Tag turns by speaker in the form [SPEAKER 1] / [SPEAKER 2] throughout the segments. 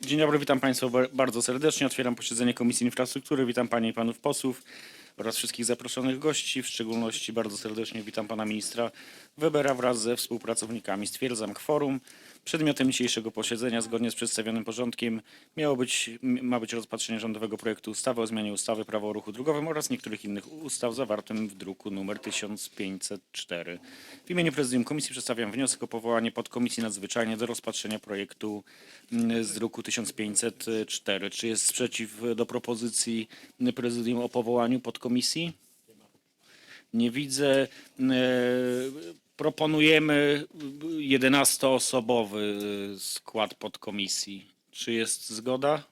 [SPEAKER 1] Dzień dobry, witam Państwa ba- bardzo serdecznie. Otwieram posiedzenie Komisji Infrastruktury. Witam Panie i Panów posłów oraz wszystkich zaproszonych gości. W szczególności bardzo serdecznie witam Pana Ministra Webera wraz ze współpracownikami. Stwierdzam kworum. Przedmiotem dzisiejszego posiedzenia zgodnie z przedstawionym porządkiem miało być, ma być rozpatrzenie rządowego projektu ustawy o zmianie ustawy Prawo o ruchu drogowym oraz niektórych innych ustaw zawartym w druku nr 1504. W imieniu Prezydium Komisji przedstawiam wniosek o powołanie podkomisji nadzwyczajnej do rozpatrzenia projektu z druku 1504. Czy jest sprzeciw do propozycji Prezydium o powołaniu podkomisji? Nie widzę. Proponujemy 11-osobowy skład podkomisji. Czy jest zgoda?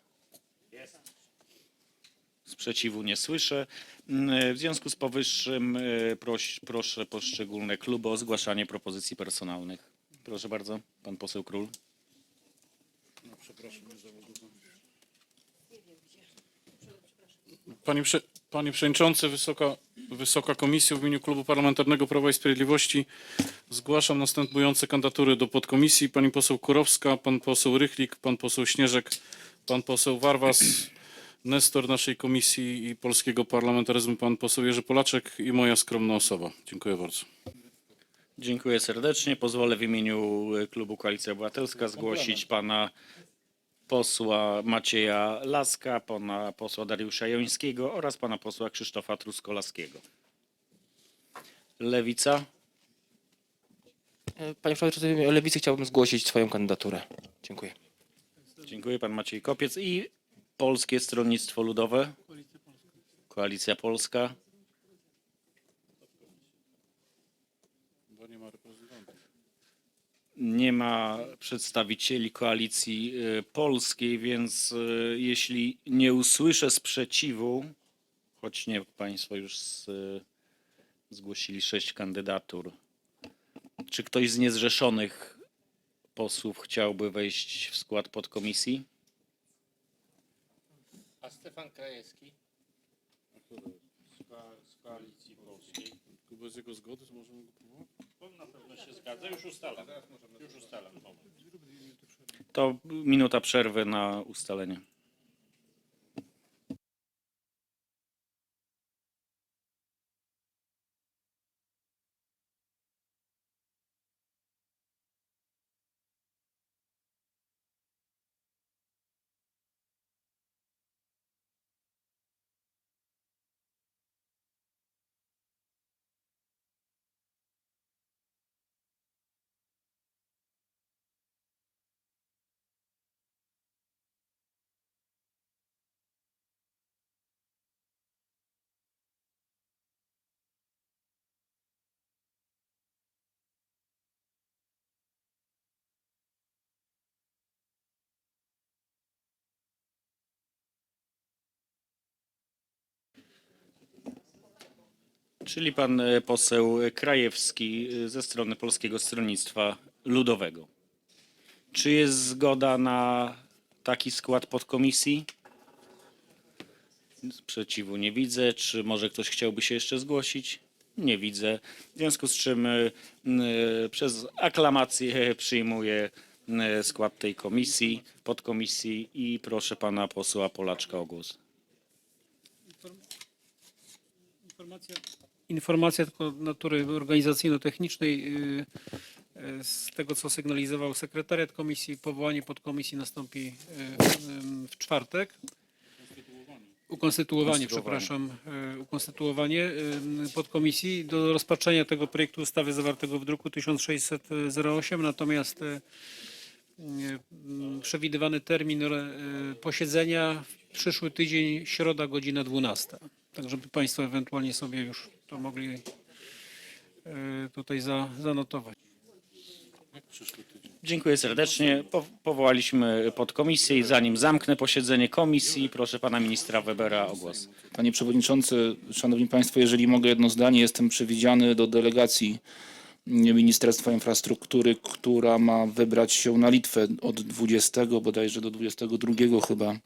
[SPEAKER 1] Sprzeciwu nie słyszę. Mm, W związku z powyższym proś, proszę poszczególne kluby o zgłaszanie propozycji personalnych. Proszę bardzo, pan poseł Król.
[SPEAKER 2] Panie, Prze- Panie Przewodniczący, Wysoka, Wysoka Komisjo, w imieniu Klubu Parlamentarnego Prawa i Sprawiedliwości zgłaszam następujące kandydatury do podkomisji. Pani poseł Kurowska, pan poseł Rychlik, pan poseł Śnieżek, pan poseł Warwas, nestor naszej komisji i polskiego parlamentaryzmu, pan poseł Jerzy Polaczek i moja skromna osoba. Dziękuję bardzo.
[SPEAKER 1] Dziękuję serdecznie. Pozwolę w imieniu klubu Koalicja Obywatelska zgłosić pana posła Macieja Laska, pana posła Dariusza Jońskiego oraz pana posła Krzysztofa Truskolaskiego. Lewica.
[SPEAKER 3] E, Panie Przewodniczący, Lewicy chciałbym zgłosić swoją kandydaturę. Dziękuję.
[SPEAKER 1] Dziękuję pan Maciej Kopiec i Polskie Stronnictwo Ludowe. Koalicja Polska. Nie ma przedstawicieli koalicji y, polskiej, więc y, jeśli nie usłyszę sprzeciwu, choć nie państwo już z, y, zgłosili sześć kandydatur, czy ktoś z niezrzeszonych posłów chciałby wejść w skład podkomisji?
[SPEAKER 4] A Stefan Krajewski? Z Koalicji Polskiej.
[SPEAKER 2] Bez jego zgody to możemy go powołać?
[SPEAKER 4] Na pewno się zgadza. Już ustalam. Już ustalam.
[SPEAKER 1] To minuta przerwy na ustalenie. Czyli pan e, poseł Krajewski e, ze strony Polskiego Stronnictwa Ludowego. Czy jest zgoda na taki skład podkomisji? Sprzeciwu nie widzę. Czy może ktoś chciałby się jeszcze zgłosić? Nie widzę. W związku z czym e, przez aklamację przyjmuję skład tej komisji, podkomisji i proszę pana posła Polaczka o głos.
[SPEAKER 5] Informacja, informacja tylko natury organizacyjno-technicznej. y, y, Z tego, co sygnalizował sekretariat komisji, powołanie podkomisji nastąpi y, w- czwartek. Ukonstytuowanie, przepraszam, ukonstytuowanie podkomisji do rozpatrzenia tego projektu ustawy zawartego w druku 1608, natomiast przewidywany termin posiedzenia w przyszły tydzień, środa, godzina 12. Tak, żeby Państwo ewentualnie sobie już to mogli y, tutaj za, zanotować.
[SPEAKER 1] Dziękuję serdecznie. Po, powołaliśmy podkomisję i zanim zamknę posiedzenie komisji, proszę pana ministra Webera o głos.
[SPEAKER 6] Panie Przewodniczący, Szanowni Państwo, jeżeli mogę jedno zdanie, jestem przewidziany do delegacji Ministerstwa Infrastruktury, która ma wybrać się na Litwę od 20 bodajże do 22 chyba e,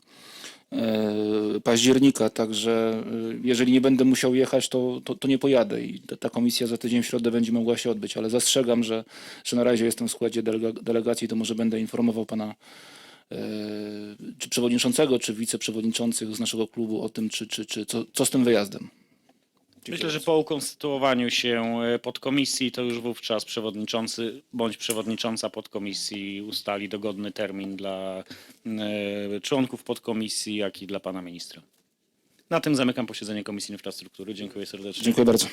[SPEAKER 6] października, także e, jeżeli nie będę musiał jechać, to, to, to nie pojadę i ta, komisja za tydzień w środę będzie mogła się odbyć, ale zastrzegam, że, że na razie jestem w składzie delega, delegacji, to może będę informował pana e, czy przewodniczącego, czy wiceprzewodniczących z naszego klubu o tym, czy, czy, czy co, co z tym wyjazdem.
[SPEAKER 1] Myślę, że po ukonstytuowaniu się e, podkomisji to już wówczas przewodniczący bądź przewodnicząca podkomisji ustali dogodny termin dla e, członków podkomisji, jak i dla pana ministra. Na tym zamykam posiedzenie Komisji Infrastruktury. Dziękuję serdecznie.
[SPEAKER 6] Dziękuję bardzo.